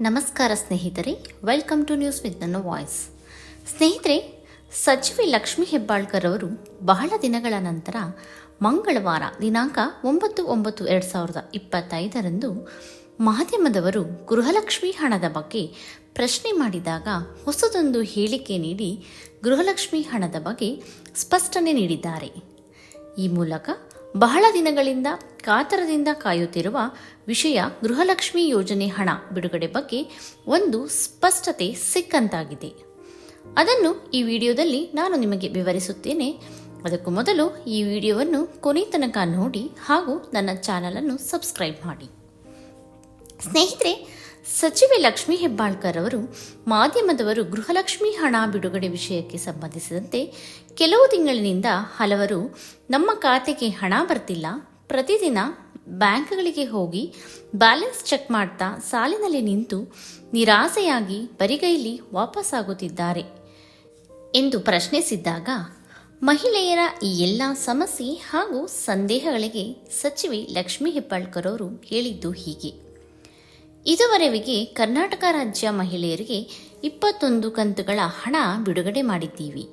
ನಮಸ್ಕಾರ ಸ್ನೇಹಿತರೆ welcome to news with ನನ್ನ ವಾಯ್ಸ್ ಸ್ನೇಹಿತರೆ, ಸಚಿವೆ ಲಕ್ಷ್ಮಿ ಹೆಬ್ಬಾಳ್ಕರ್ ಅವರು ಬಹಳ ದಿನಗಳ ನಂತರ ಮಂಗಳವಾರ, ದಿನಾಂಕ ಒಂಬತ್ತು ಒಂಬತ್ತು ಎರಡು ಸಾವಿರದ ಇಪ್ಪತ್ತೈದರಂದು ಮಾಧ್ಯಮದವರು ಗೃಹಲಕ್ಷ್ಮಿ ಹಣದ ಬಗ್ಗೆ ಪ್ರಶ್ನೆ ಮಾಡಿದಾಗ ಹೊಸದೊಂದು ಹೇಳಿಕೆ ನೀಡಿ ಗೃಹಲಕ್ಷ್ಮಿ ಹಣದ ಬಗ್ಗೆ ಸ್ಪಷ್ಟನೆ ನೀಡಿದ್ದಾರೆ. ಈ ಮೂಲಕ ಬಹಳ ದಿನಗಳಿಂದ ಕಾತರದಿಂದ ಕಾಯುತ್ತಿರುವ ವಿಷಯ ಗೃಹಲಕ್ಷ್ಮಿ ಯೋಜನೆ ಹಣ ಬಿಡುಗಡೆ ಬಗ್ಗೆ ಒಂದು ಸ್ಪಷ್ಟತೆ ಸಿಕ್ಕಂತಾಗಿದೆ. ಅದನ್ನು ಈ ವಿಡಿಯೋದಲ್ಲಿ ನಾನು ನಿಮಗೆ ವಿವರಿಸುತ್ತೇನೆ. ಅದಕ್ಕೂ ಮೊದಲು ಈ ವಿಡಿಯೋವನ್ನು ಕೊನೆ ತನಕ ನೋಡಿ ಹಾಗೂ ನನ್ನ ಚಾನಲನ್ನು ಸಬ್ಸ್ಕ್ರೈಬ್ ಮಾಡಿ. ಸ್ನೇಹಿತರೆ ಸಚಿವೆ ಲಕ್ಷ್ಮೀ ಹೆಬ್ಬಾಳ್ಕರ್ ಅವರು ಮಾಧ್ಯಮದವರು ಗೃಹಲಕ್ಷ್ಮಿ ಹಣ ಬಿಡುಗಡೆ ವಿಷಯಕ್ಕೆ ಸಂಬಂಧಿಸಿದಂತೆ ಕೆಲವು ತಿಂಗಳಿನಿಂದ ಹಲವರು, ನಮ್ಮ ಖಾತೆಗೆ ಹಣ ಬರ್ತಿಲ್ಲ. ಪ್ರತಿದಿನ ಬ್ಯಾಂಕ್ಗಳಿಗೆ ಹೋಗಿ ಬ್ಯಾಲೆನ್ಸ್ ಚೆಕ್ ಮಾಡ್ತಾ ಸಾಲಿನಲ್ಲಿ ನಿಂತು ನಿರಾಸೆಯಾಗಿ ಬರಿಗೈಲಿ ವಾಪಸ್ಸಾಗುತ್ತಿದ್ದಾರೆ ಎಂದು ಪ್ರಶ್ನಿಸಿದ್ದಾಗ, ಮಹಿಳೆಯರ ಈ ಎಲ್ಲ ಸಮಸ್ಯೆ ಹಾಗೂ ಸಂದೇಹಗಳಿಗೆ ಸಚಿವೆ ಲಕ್ಷ್ಮೀ ಹೆಬ್ಬಾಳ್ಕರ್ ಅವರು ಹೇಳಿದ್ದು ಹೀಗೆ. ಇದುವರೆಗೆ ಕರ್ನಾಟಕ ರಾಜ್ಯ ಮಹಿಳೆಯರಿಗೆ ಇಪ್ಪತ್ತೊಂದು ಕಂತುಗಳ ಹಣ ಬಿಡುಗಡೆ ಮಾಡಿದ್ದೀವಿ.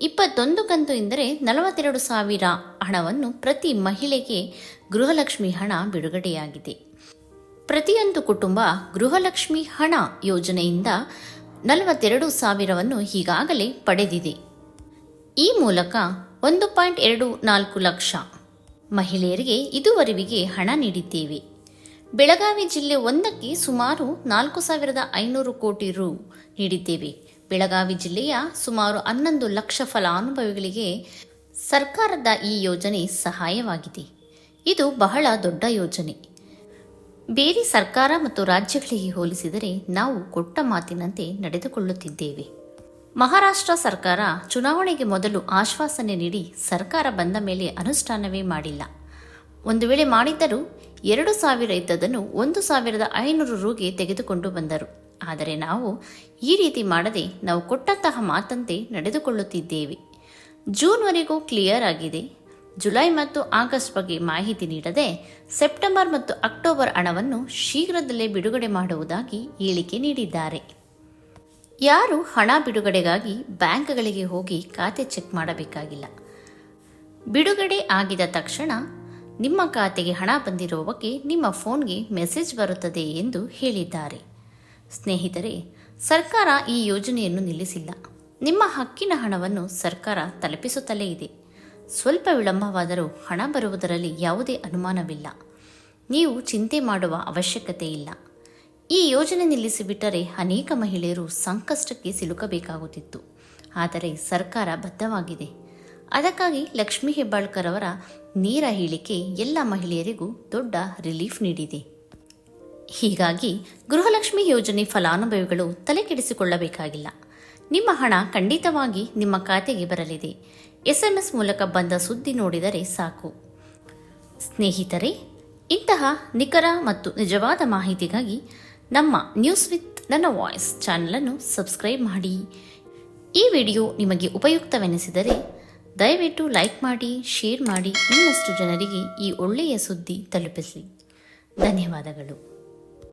ಇಪ್ಪತ್ತೊಂದು ಕಂತು ಎಂದರೆ ನಲವತ್ತೆರಡು ಸಾವಿರ ಹಣವನ್ನು ಪ್ರತಿ ಮಹಿಳೆಗೆ ಗೃಹಲಕ್ಷ್ಮಿ ಹಣ ಬಿಡುಗಡೆಯಾಗಿದೆ. ಪ್ರತಿಯೊಂದು ಕುಟುಂಬ ಗೃಹಲಕ್ಷ್ಮಿ ಹಣ ಯೋಜನೆಯಿಂದ ನಲವತ್ತೆರಡು ಸಾವಿರವನ್ನು ಈಗಾಗಲೇ ಪಡೆದಿದೆ. ಈ ಮೂಲಕ ಒಂದು ಪಾಯಿಂಟ್ ಎರಡು ನಾಲ್ಕು ಲಕ್ಷ ಮಹಿಳೆಯರಿಗೆ ಇದುವರೆವಿಗೆ ಹಣ ನೀಡಿದ್ದೇವೆ. ಬೆಳಗಾವಿ ಜಿಲ್ಲೆ ಒಂದಕ್ಕೆ ಸುಮಾರು ನಾಲ್ಕು ಸಾವಿರದ ಐನೂರು ಕೋಟಿ ರು ನೀಡಿದ್ದೇವೆ. ಬೆಳಗಾವಿ ಜಿಲ್ಲೆಯ ಸುಮಾರು ಹನ್ನೊಂದು ಲಕ್ಷ ಫಲಾನುಭವಿಗಳಿಗೆ ಸರ್ಕಾರದ ಈ ಯೋಜನೆ ಸಹಾಯವಾಗಿದೆ. ಇದು ಬಹಳ ದೊಡ್ಡ ಯೋಜನೆ. ಬೇರೆ ಸರ್ಕಾರ ಮತ್ತು ರಾಜ್ಯಗಳಿಗೆ ಹೋಲಿಸಿದರೆ ನಾವು ಕೊಟ್ಟ ಮಾತಿನಂತೆ ನಡೆದುಕೊಳ್ಳುತ್ತಿದ್ದೇವೆ. ಮಹಾರಾಷ್ಟ್ರ ಸರ್ಕಾರ ಚುನಾವಣೆಗೆ ಮೊದಲು ಆಶ್ವಾಸನೆ ನೀಡಿ ಸರ್ಕಾರ ಬಂದ ಮೇಲೆ ಅನುಷ್ಠಾನವೇ ಮಾಡಿಲ್ಲ. ಒಂದು ವೇಳೆ ಮಾಡಿದ್ದರೂ ಎರಡು ಸಾವಿರ ಇದ್ದದನ್ನು ಒಂದು ಸಾವಿರದ ಐನೂರು ರೂಗೆ ತೆಗೆದುಕೊಂಡು ಬಂದರು. ಆದರೆ ನಾವು ಈ ರೀತಿ ಮಾಡದೆ ನಾವು ಕೊಟ್ಟಂತಹ ಮಾತಂತೆ ನಡೆದುಕೊಳ್ಳುತ್ತಿದ್ದೇವೆ. ಜೂನ್ವರೆಗೂ ಕ್ಲಿಯರ್ ಆಗಿದೆ. ಜುಲೈ ಮತ್ತು ಆಗಸ್ಟ್ ಬಗ್ಗೆ ಮಾಹಿತಿ ನೀಡದೆ ಸೆಪ್ಟೆಂಬರ್ ಮತ್ತು ಅಕ್ಟೋಬರ್ ಹಣವನ್ನು ಶೀಘ್ರದಲ್ಲೇ ಬಿಡುಗಡೆ ಮಾಡುವುದಾಗಿ ಹೇಳಿಕೆ ನೀಡಿದ್ದಾರೆ. ಯಾರು ಹಣ ಬಿಡುಗಡೆಗಾಗಿ ಬ್ಯಾಂಕ್ಗಳಿಗೆ ಹೋಗಿ ಖಾತೆ ಚೆಕ್ ಮಾಡಬೇಕಾಗಿಲ್ಲ. ಬಿಡುಗಡೆ ಆಗಿದ ತಕ್ಷಣ ನಿಮ್ಮ ಖಾತೆಗೆ ಹಣ ಬಂದಿರುವ ಬಗ್ಗೆ ನಿಮ್ಮ ಫೋನ್ಗೆ ಮೆಸೇಜ್ ಬರುತ್ತದೆ ಎಂದು ಹೇಳಿದ್ದಾರೆ. ಸ್ನೇಹಿತರೆ, ಸರ್ಕಾರ ಈ ಯೋಜನೆಯನ್ನು ನಿಲ್ಲಿಸಿಲ್ಲ. ನಿಮ್ಮ ಹಕ್ಕಿನ ಹಣವನ್ನು ಸರ್ಕಾರ ತಲುಪಿಸುತ್ತಲೇ ಇದೆ. ಸ್ವಲ್ಪ ವಿಳಂಬವಾದರೂ ಹಣ ಬರುವುದರಲ್ಲಿ ಯಾವುದೇ ಅನುಮಾನವಿಲ್ಲ. ನೀವು ಚಿಂತೆ ಮಾಡುವ ಅವಶ್ಯಕತೆ ಇಲ್ಲ. ಈ ಯೋಜನೆ ನಿಲ್ಲಿಸಿಬಿಟ್ಟರೆ ಅನೇಕ ಮಹಿಳೆಯರು ಸಂಕಷ್ಟಕ್ಕೆ ಸಿಲುಕಬೇಕಾಗುತ್ತಿತ್ತು. ಆದರೆ ಸರ್ಕಾರ ಬದ್ಧವಾಗಿದೆ. ಅದಕ್ಕಾಗಿ ಲಕ್ಷ್ಮೀ ಹೆಬ್ಬಾಳ್ಕರ್ ಅವರ ನೇರ ಹೇಳಿಕೆ ಎಲ್ಲ ಮಹಿಳೆಯರಿಗೂ ದೊಡ್ಡ ರಿಲೀಫ್ ನೀಡಿದೆ. ಹೀಗಾಗಿ ಗೃಹಲಕ್ಷ್ಮಿ ಯೋಜನೆ ಫಲಾನುಭವಿಗಳು ತಲೆ ಕೆಡಿಸಿಕೊಳ್ಳಬೇಕಾಗಿಲ್ಲ. ನಿಮ್ಮ ಹಣ ಖಂಡಿತವಾಗಿ ನಿಮ್ಮ ಖಾತೆಗೆ ಬರಲಿದೆ. ಎಸ್ಎಂಎಸ್ ಮೂಲಕ ಬಂದ ಸುದ್ದಿ ನೋಡಿದರೆ ಸಾಕು. ಸ್ನೇಹಿತರೆ, ಇಂತಹ ನಿಖರ ಮತ್ತು ನಿಜವಾದ ಮಾಹಿತಿಗಾಗಿ ನಮ್ಮ ನ್ಯೂಸ್ ವಿತ್ ನನ್ನ ವಾಯ್ಸ್ ಚಾನಲನ್ನು ಸಬ್ಸ್ಕ್ರೈಬ್ ಮಾಡಿ. ಈ ವಿಡಿಯೋ ನಿಮಗೆ ಉಪಯುಕ್ತವೆನಿಸಿದರೆ ದಯವಿಟ್ಟು ಲೈಕ್ ಮಾಡಿ ಶೇರ್ ಮಾಡಿ ಇನ್ನಷ್ಟು ಜನರಿಗೆ ಈ ಒಳ್ಳೆಯ ಸುದ್ದಿ ತಲುಪಿಸಿ ಧನ್ಯವಾದಗಳು.